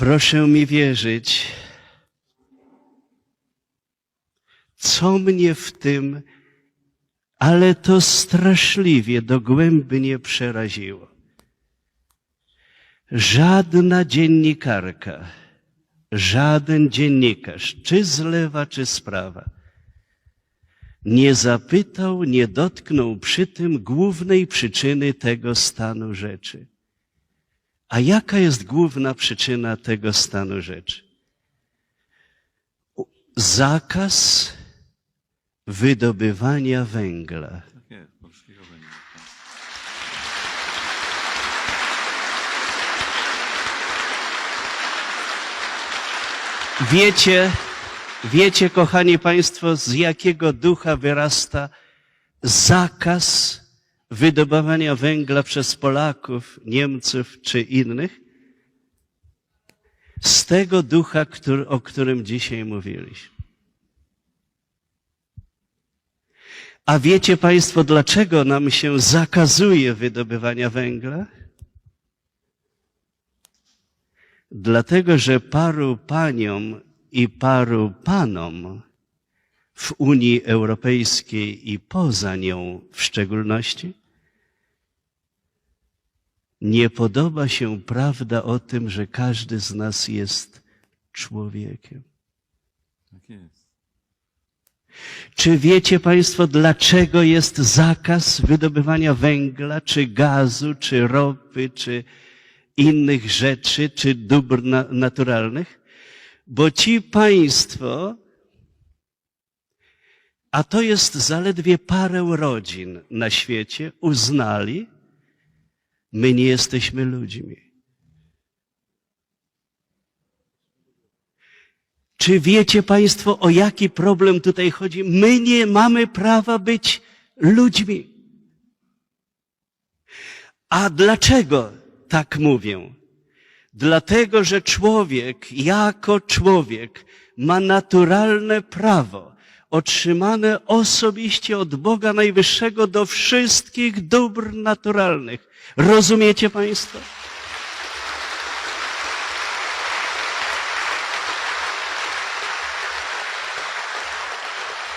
Proszę mi wierzyć, co mnie w tym, ale to straszliwie dogłębnie przeraziło. Żadna dziennikarka, żaden dziennikarz, czy z lewa, czy z prawa, nie zapytał, nie dotknął przy tym głównej przyczyny tego stanu rzeczy. A jaka jest główna przyczyna tego stanu rzeczy? Zakaz wydobywania węgla. Tak węgla. Wiecie, wiecie, kochani Państwo, z jakiego ducha wyrasta zakaz wydobywania węgla przez Polaków, Niemców czy innych? Z tego ducha, który, o którym dzisiaj mówiliśmy. A wiecie Państwo, dlaczego nam się zakazuje wydobywania węgla? Dlatego, że paru paniom i paru panom w Unii Europejskiej i poza nią w szczególności nie podoba się prawda o tym, że każdy z nas jest człowiekiem. Tak jest. Czy wiecie Państwo, dlaczego jest zakaz wydobywania węgla, czy gazu, czy ropy, czy innych rzeczy, czy dóbr na, naturalnych? Bo ci państwo, a to jest zaledwie parę rodzin na świecie, uznali, my nie jesteśmy ludźmi. Czy wiecie Państwo, o jaki problem tutaj chodzi? My nie mamy prawa być ludźmi. A dlaczego tak mówię? Dlatego, że człowiek jako człowiek ma naturalne prawo otrzymane osobiście od Boga Najwyższego do wszystkich dóbr naturalnych. Rozumiecie Państwo?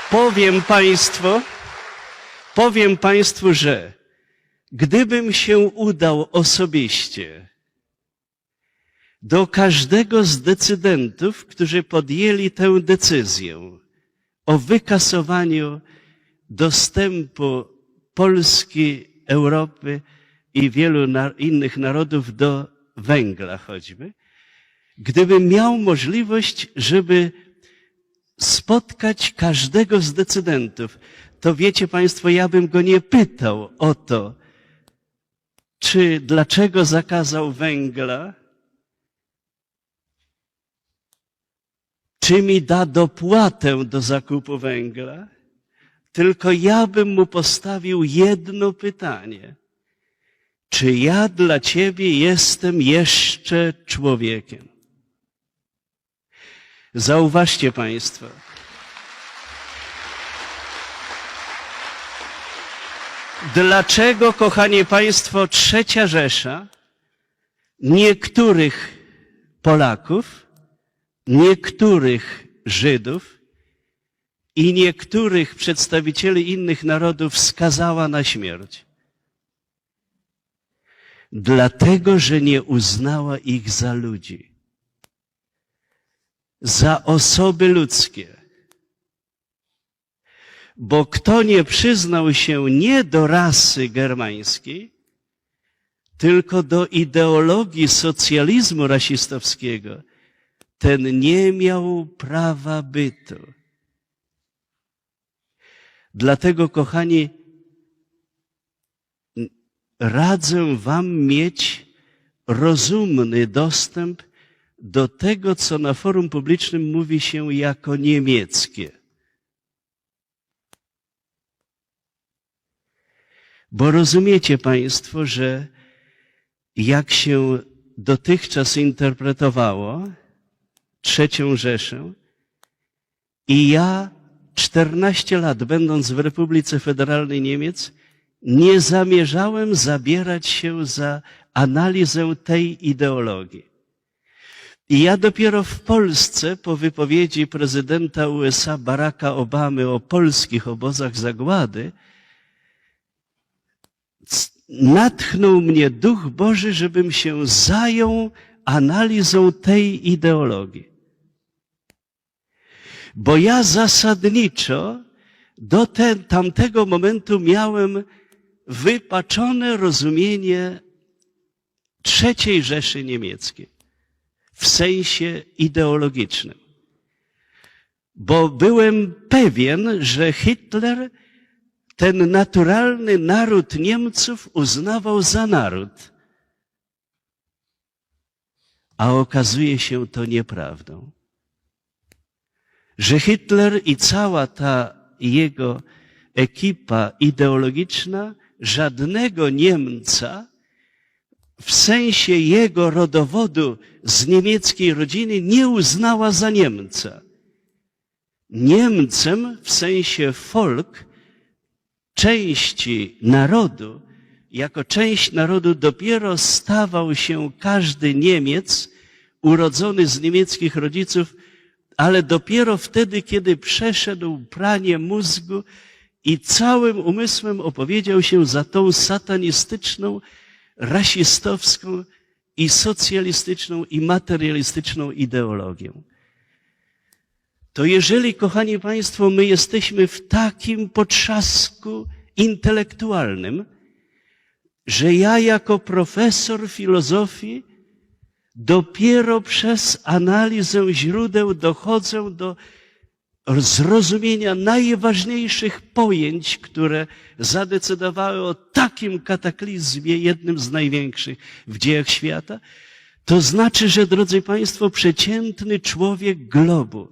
Powiem Państwu, powiem Państwu, że gdybym się udał osobiście do każdego z decydentów, którzy podjęli tę decyzję o wykasowaniu dostępu Polski, Europy i wielu innych narodów do węgla choćby, gdybym miał możliwość, żeby spotkać każdego z decydentów, to wiecie Państwo, ja bym go nie pytał o to, czy dlaczego zakazał węgla, czy mi da dopłatę do zakupu węgla, tylko ja bym mu postawił jedno pytanie. Czy ja dla Ciebie jestem jeszcze człowiekiem? Zauważcie Państwo. Dlaczego, kochani Państwo, trzecia Rzesza niektórych Polaków, niektórych Żydów i niektórych przedstawicieli innych narodów skazała na śmierć? Dlatego, że nie uznała ich za ludzi za osoby ludzkie. Bo kto nie przyznał się nie do rasy germańskiej, tylko do ideologii socjalizmu rasistowskiego, ten nie miał prawa bytu. Dlatego, kochani, radzę Wam mieć rozumny dostęp do tego, co na forum publicznym mówi się jako niemieckie. Bo rozumiecie Państwo, że jak się dotychczas interpretowało trzecią Rzeszę i ja 14 lat będąc w Republice Federalnej Niemiec nie zamierzałem zabierać się za analizę tej ideologii. I ja dopiero w Polsce, po wypowiedzi prezydenta USA Baracka Obamy o polskich obozach zagłady, natchnął mnie Duch Boży, żebym się zajął analizą tej ideologii. Bo ja zasadniczo do te, tamtego momentu miałem wypaczone rozumienie trzeciej Rzeszy Niemieckiej w sensie ideologicznym. Bo byłem pewien, że Hitler ten naturalny naród Niemców uznawał za naród. A okazuje się to nieprawdą. Że Hitler i cała ta jego ekipa ideologiczna żadnego Niemca w sensie jego rodowodu z niemieckiej rodziny nie uznała za Niemca. Niemcem w sensie folk, części narodu, jako część narodu dopiero stawał się każdy Niemiec urodzony z niemieckich rodziców, ale dopiero wtedy, kiedy przeszedł pranie mózgu i całym umysłem opowiedział się za tą satanistyczną, rasistowską i socjalistyczną i materialistyczną ideologią. To jeżeli, kochani Państwo, my jesteśmy w takim potrzasku intelektualnym, że ja jako profesor filozofii dopiero przez analizę źródeł dochodzę do zrozumienia najważniejszych pojęć, które zadecydowały o takim kataklizmie, jednym z największych w dziejach świata, to znaczy, że, drodzy Państwo, przeciętny człowiek globu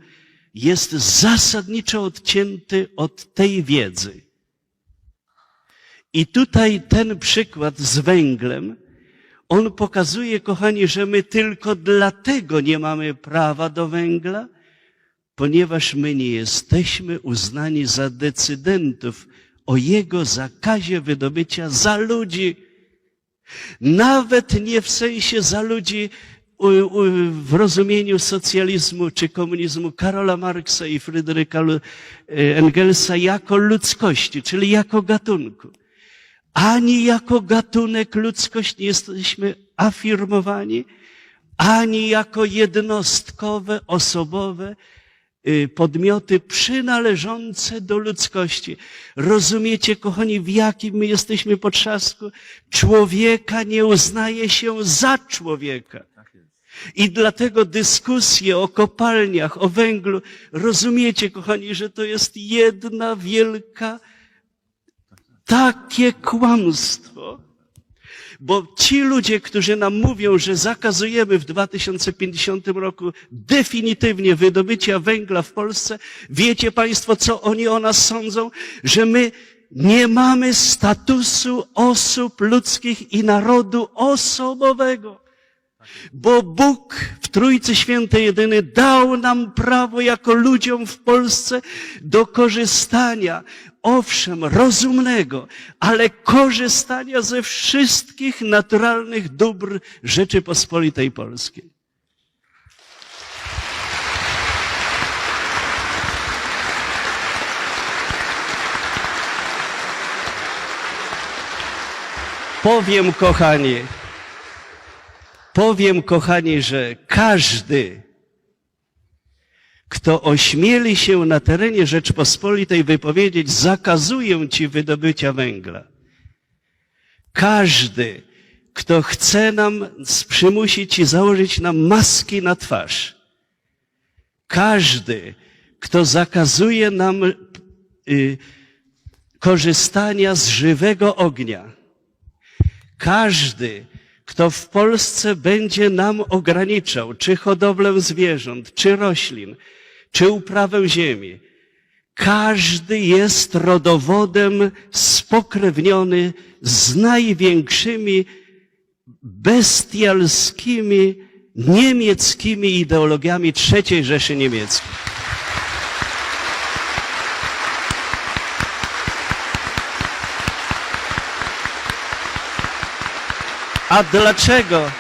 jest zasadniczo odcięty od tej wiedzy. I tutaj ten przykład z węglem, on pokazuje, kochani, że my tylko dlatego nie mamy prawa do węgla, ponieważ my nie jesteśmy uznani za decydentów o jego zakazie wydobycia za ludzi. Nawet nie w sensie za ludzi w rozumieniu socjalizmu czy komunizmu Karola Marksa i Fryderyka e, Engelsa jako ludzkości, czyli jako gatunku. Ani jako gatunek ludzkość nie jesteśmy afirmowani, ani jako jednostkowe, osobowe y, podmioty przynależące do ludzkości. Rozumiecie, kochani, w jakim my jesteśmy potrzasku? Człowieka nie uznaje się za człowieka. Tak. I dlatego dyskusje o kopalniach, o węglu, rozumiecie, kochani, że to jest jedna wielka, takie kłamstwo. Bo ci ludzie, którzy nam mówią, że zakazujemy w 2050 roku definitywnie wydobycia węgla w Polsce, wiecie Państwo, co oni o nas sądzą? Że my nie mamy statusu osób ludzkich i narodu osobowego. Bo Bóg w Trójcy Świętej Jedyny dał nam prawo jako ludziom w Polsce do korzystania, owszem, rozumnego, ale korzystania ze wszystkich naturalnych dóbr Rzeczypospolitej Polskiej. Powiem, kochani, Powiem, kochani, że każdy, kto ośmieli się na terenie Rzeczpospolitej wypowiedzieć, zakazuję ci wydobycia węgla. Każdy, kto chce nam przymusić i założyć nam maski na twarz. Każdy, kto zakazuje nam y, korzystania z żywego ognia. Każdy, kto w Polsce będzie nam ograniczał, czy hodowlę zwierząt, czy roślin, czy uprawę ziemi, każdy jest rodowodem spokrewniony z największymi bestialskimi niemieckimi ideologiami III Rzeszy Niemieckiej. A dlaczego?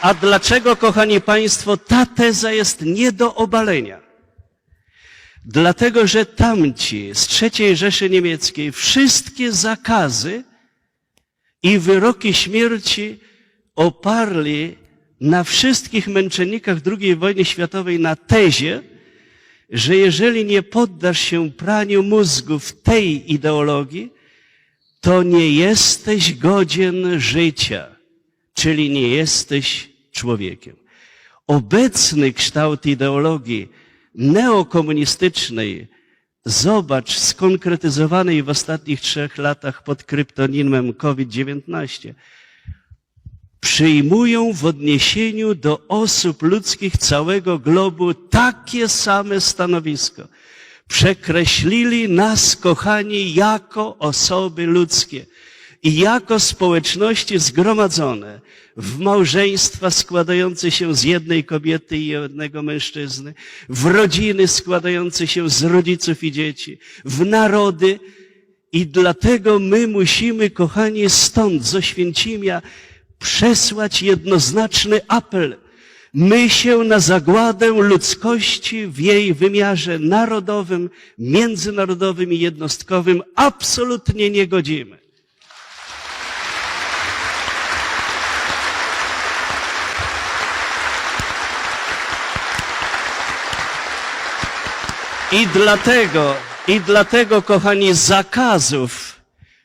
A dlaczego, kochani Państwo, ta teza jest nie do obalenia? Dlatego, że tamci z III Rzeszy Niemieckiej wszystkie zakazy i wyroki śmierci oparli na wszystkich męczennikach II wojny światowej na tezie, że jeżeli nie poddasz się praniu mózgów tej ideologii, to nie jesteś godzien życia, czyli nie jesteś człowiekiem. Obecny kształt ideologii neokomunistycznej, zobacz, skonkretyzowanej w ostatnich trzech latach pod kryptonimem COVID-19, przyjmują w odniesieniu do osób ludzkich całego globu takie same stanowisko. Przekreślili nas, kochani, jako osoby ludzkie i jako społeczności zgromadzone w małżeństwa składające się z jednej kobiety i jednego mężczyzny, w rodziny składające się z rodziców i dzieci, w narody. I dlatego my musimy, kochani, stąd, z Oświęcimia, przesłać jednoznaczny apel. My się na zagładę ludzkości w jej wymiarze narodowym, międzynarodowym i jednostkowym absolutnie nie godzimy. I dlatego, i dlatego, kochani, zakazów,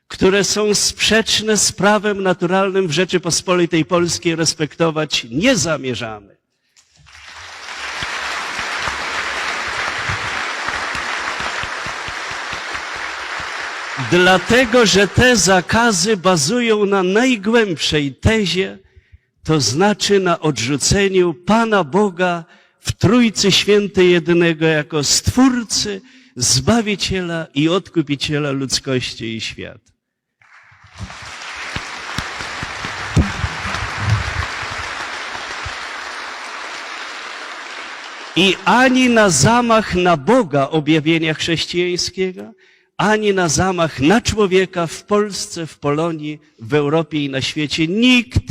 które są sprzeczne z prawem naturalnym w Rzeczypospolitej Polskiej respektować nie zamierzamy. Dlatego, że te zakazy bazują na najgłębszej tezie, to znaczy na odrzuceniu Pana Boga w Trójcy Świętej Jedynego jako Stwórcy, Zbawiciela i Odkupiciela ludzkości i świata. I ani na zamach na Boga objawienia chrześcijańskiego, ani na zamach na człowieka w Polsce, w Polonii, w Europie i na świecie nikt,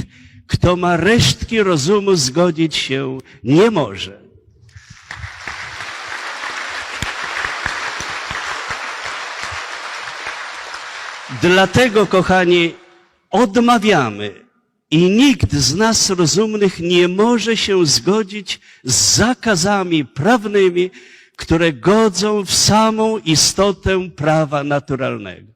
kto ma resztki rozumu, zgodzić się nie może. Dlatego, kochani, odmawiamy i nikt z nas rozumnych nie może się zgodzić z zakazami prawnymi, które godzą w samą istotę prawa naturalnego.